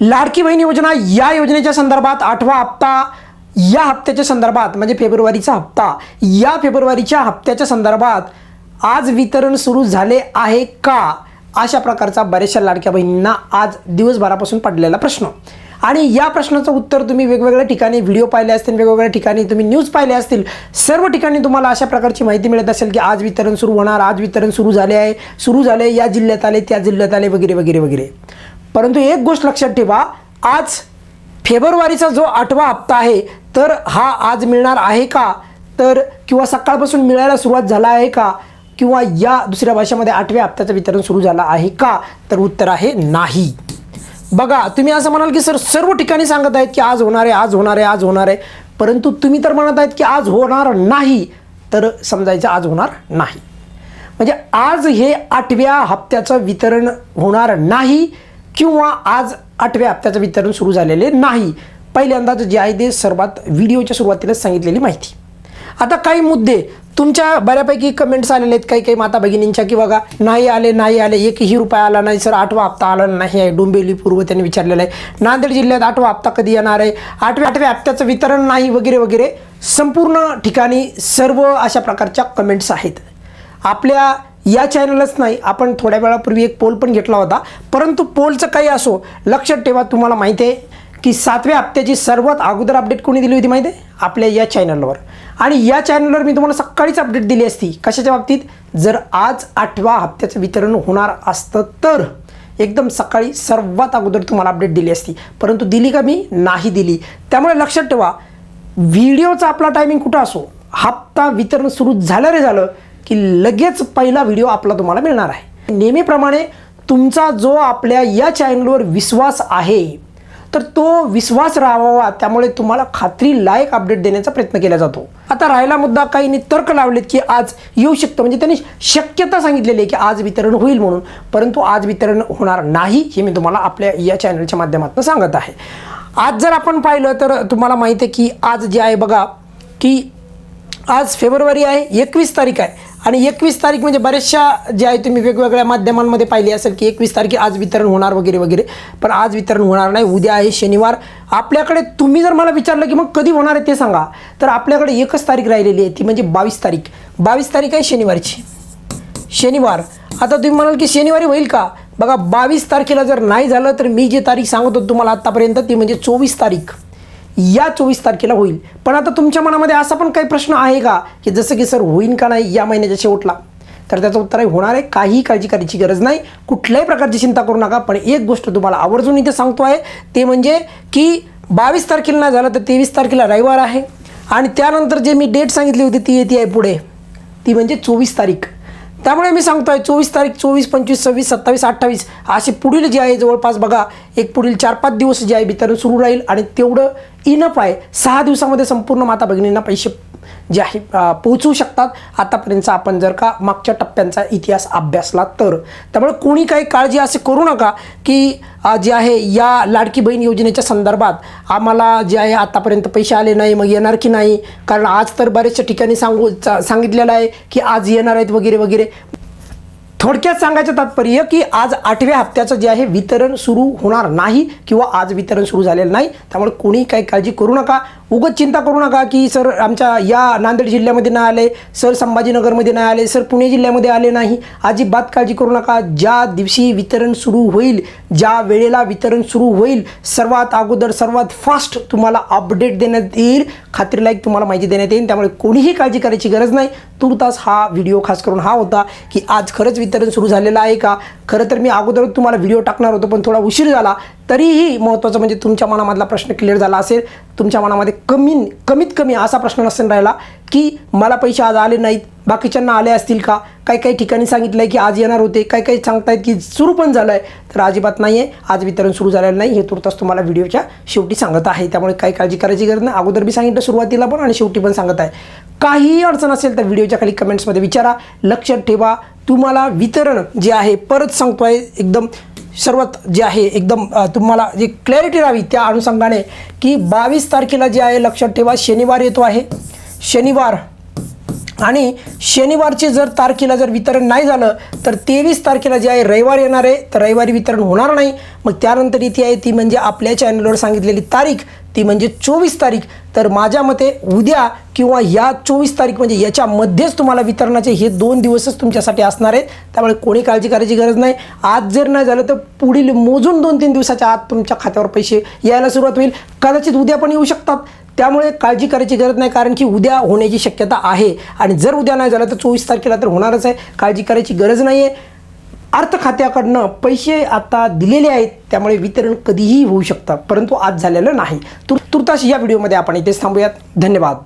लाडकी बहीण योजना या योजनेच्या संदर्भात आठवा हप्ता या हप्त्याच्या संदर्भात म्हणजे फेब्रुवारीचा हप्ता या फेब्रुवारीच्या हप्त्याच्या संदर्भात आज वितरण सुरू झाले आहे का? अशा प्रकारचा बऱ्याचशा लाडक्या बहिणींना आज दिवसभरापासून पडलेला प्रश्न. आणि या प्रश्नाचं उत्तर तुम्ही वेगवेगळ्या ठिकाणी व्हिडिओ पाहिले असतील वेगवेगळ्या ठिकाणी तुम्ही न्यूज पाहिले असतील सर्व ठिकाणी तुम्हाला अशा प्रकारची माहिती मिळत असेल की आज वितरण सुरू होणार आज वितरण सुरू झाले आहे सुरू झाले या जिल्ह्यात आले त्या जिल्ह्यात आले वगैरे वगैरे वगैरे. परंतु एक गोष्ट लक्षात ठेवा आज फेब्रुवारीचा जो आठवा हप्ता आहे तर हा आज मिळणार आहे का? तर किंवा सकाळपासून मिळायला सुरुवात झाला आहे का? किंवा या दुसऱ्या भाषेमध्ये आठव्या हप्त्याचं वितरण सुरू झालं आहे का? तर उत्तर आहे नाही. बघा तुम्ही असं म्हणाल की सर सर्व ठिकाणी सांगत आहेत की आज होणार आहे आज होणार आहे आज होणार आहे. परंतु तुम्ही तर म्हणत आहेत की आज होणार नाही तर समजायचं आज होणार नाही. म्हणजे आज हे आठव्या हप्त्याचं वितरण होणार नाही किंवा आज आठव्या हप्त्याचं वितरण सुरू झालेले नाही. पहिल्यांदाच जे आहे ते सर्वात व्हिडिओच्या सुरुवातीलाच सांगितलेली माहिती. आता काही मुद्दे. तुमच्या बऱ्यापैकी कमेंट्स आलेले आहेत काही काही माता भगिनींच्या की बघा नाही आले नाही आले एकही रुपया आला नाही सर आठवा हप्ता आला नाही आहे. डोंबिवली पूर्व त्यांनी विचारलेलं आहे. नांदेड जिल्ह्यात आठवा हप्ता कधी येणार आहे? आठव्या आठव्या हप्त्याचं वितरण नाही वगैरे वगैरे. संपूर्ण ठिकाणी सर्व अशा प्रकारच्या कमेंट्स आहेत. आपल्या या चॅनलच नाही आपण थोड्या वेळापूर्वी एक पोल पण घेतला होता. परंतु पोलचं काही असो लक्षात ठेवा तुम्हाला माहिती आहे की सातव्या हप्त्याची सर्वात अगोदर अपडेट कोणी दिली होती माहिती आहे? आपल्या या चॅनलवर आणि या चॅनलवर मी तुम्हाला सकाळीच अपडेट दिली असती. कशाच्या बाबतीत? जर आज आठवा हप्त्याचं वितरण होणार असतं तर. एकदम सकाळी सर्वात अगोदर तुम्हाला अपडेट दिली असती. परंतु दिली का मी? नाही दिली. त्यामुळे लक्षात ठेवा व्हिडिओचा आपला टायमिंग कुठं असो? हप्ता वितरण सुरू झालं रे झालं. की लगेच पहिला व्हिडिओ आपला तुम्हाला मिळणार आहे. नेहमीप्रमाणे तुमचा जो आपल्या या चॅनलवर विश्वास आहे तर तो विश्वास राहावा त्यामुळे तुम्हाला खात्री लायक अपडेट देण्याचा प्रयत्न केला जातो. आता राहिला मुद्दा काहींनी तर्क लावलेत की आज येऊ शकतं. म्हणजे त्यांनी शक्यता सांगितलेली आहे की आज वितरण होईल म्हणून. परंतु आज वितरण होणार नाही हे मी तुम्हाला आपल्या या चॅनलच्या माध्यमातून सांगत आहे. आज जर आपण पाहिलं तर तुम्हाला माहिती आहे की आज जे आहे बघा की आज फेब्रुवारी आहे एकवीस तारीख आहे. आणि एकवीस तारीख म्हणजे बऱ्याचशा जे आहे तुम्ही वेगवेगळ्या माध्यमांमध्ये पाहिले असेल की एकवीस तारखे आज वितरण होणार वगैरे वगैरे. पण आज वितरण होणार नाही. उद्या आहे शनिवार. आपल्याकडे तुम्ही जर मला विचारलं की मग कधी होणार आहे ते सांगा. तर आपल्याकडे एकच तारीख राहिलेली आहे ती म्हणजे बावीस तारीख. बावीस तारीख आहे शनिवारची. शनिवार. आता तुम्ही म्हणाल की शनिवारी होईल का? बघा बावीस तारखेला जर नाही झालं तर मी जे तारीख सांगत होतो तुम्हाला आत्तापर्यंत ती म्हणजे चोवीस तारीख. या चोवीस तारखेला होईल. पण आता तुमच्या मनामध्ये असा पण काही प्रश्न आहे का की जसं की सर होईन का नाही या महिन्याच्या शेवटला? तर त्याचं उत्तर आहे होणार आहे काही काळजी करायची गरज नाही. कुठल्याही प्रकारची चिंता करू नका पण एक गोष्ट तुम्हाला आवर्जून इथे सांगतो आहे ते म्हणजे की बावीस तारखेला नाही झालं तर तेवीस तारखेला रविवार आहे. आणि त्यानंतर जे मी डेट सांगितली होती ती येते आहे पुढे. ती म्हणजे चोवीस तारीख. त्यामुळे मी सांगतो आहे चोवीस तारीख चोवीस पंचवीस सव्वीस सत्तावीस अठ्ठावीस असे पुढील जे आहे जवळपास बघा एक पुढील चार पाच दिवस जे आहे वितरण सुरू राहील आणि तेवढं इनफ आहे. सहा दिवसामध्ये संपूर्ण माता भगिनींना पैसे जे आहे पोहोचू शकतात. आतापर्यंत आपण जर का मागच्या टप्प्यांचा इतिहास अभ्यासला तर. त्यामुळे कोणी काही काळजी असे करू नका की जे आहे या लाडकी बहीण योजनेच्या संदर्भात आम्हाला जे आहे आतापर्यंत पैसे आले नाही मग येणार की नाही? कारण आज तर बऱ्याचशा ठिकाणी सांगू सांगितलेलं आहे की आज येणार आहेत वगैरे वगैरे. थोडक्यात सांगायचं तात्पर्य की आज आठव्या हप्त्याचं जे आहे वितरण सुरू होणार नाही किंवा आज वितरण सुरू झालेलं नाही. त्यामुळे कोणी काही काळजी करू नका. उगत चिंता करू नका की सर आमच्या या नांदेड जिल्ह्यामध्ये नाही आले सर संभाजीनगरमध्ये नाही आले सर पुणे जिल्ह्यामध्ये आले नाही. अजिबात काळजी करू नका. ज्या दिवशी वितरण सुरू होईल ज्या वेळेला वितरण सुरू होईल सर्वात अगोदर सर्वात फास्ट तुम्हाला अपडेट देण्यात येईल. खात्रीलायक तुम्हाला माहिती देण्यात येईल. त्यामुळे कोणीही काळजी करायची गरज नाही. तुर्तास हा व्हिडिओ खास करून हा होता की आज खरंच वितरण सुरू झालेलं आहे का? खरं तर मी अगोदर तुम्हाला व्हिडिओ टाकणार होतो पण थोडा उशीर झाला. तरीही महत्त्वाचं म्हणजे तुमच्या मनामधला प्रश्न क्लिअर झाला असेल तुमच्या मनामध्ये कमी कमीत कमी असा प्रश्न नसेल राहिला की मला पैसे आज आले नाहीत बाकीच्यांना आले असतील का? काही काही ठिकाणी सांगितलं आहे की आज येणार होते काही काही सांगतायत की सुरू पण झालं आहे तर अजिबात नाही आहे आज वितरण सुरू झालेलं नाही. हे तुर्तास तुम्हाला व्हिडिओच्या शेवटी सांगत आहे. त्यामुळे काही काळजी करायची गरज नाही. अगोदर मी सांगितलं सुरुवातीला पण आणि शेवटी पण सांगत आहे. काहीही अडचण असेल तर व्हिडिओच्या खाली कमेंट्समध्ये विचारा. लक्षात ठेवा. तुम्हाला वितरण जे आहे परत सांगतो आहे एकदम सर्वात जे आहे एकदम तुम्हाला जी क्लॅरिटी राहावी त्या अनुषंगाने की बावीस तारखेला जे आहे लक्षात ठेवा शनिवार येतो आहे. शनिवार आणि शनिवारचे जर तारखेला जर वितरण नाही झालं तर तेवीस तारखेला जे आहे रविवार येणार आहे तर रविवारी वितरण होणार नाही. मग त्यानंतर इथे आहे ती म्हणजे आपल्या चॅनलवर सांगितलेली तारीख ती म्हणजे चोवीस तारीख. तर माझ्या मते उद्या किंवा या चोवीस तारीख म्हणजे याच्यामध्येच तुम्हाला वितरणाचे हे दोन दिवसच तुमच्यासाठी असणार आहेत. त्यामुळे कोणी काळजी करायची गरज नाही. आज जर नाही झालं तर पुढील मोजून दोन तीन दिवसाच्या आत तुमच्या खात्यावर पैसे यायला सुरुवात होईल. कदाचित उद्या पण येऊ शकतात. त्यामुळे काळजी करायची गरज नाही कारण की उद्या होण्याची शक्यता आहे. आणि जर उद्या नाही झालं तर चोवीस तारखेला तर होणारच आहे. काळजी करायची गरज नाही आहे अर्थ खात्याकडनं पैसे आता दिलेले आहेत त्यामुळे वितरण कधीही होऊ शकतं परंतु आज झालेलं नाही. तुर तुर्तास या व्हिडिओमध्ये आपण इथेच थांबूयात. धन्यवाद.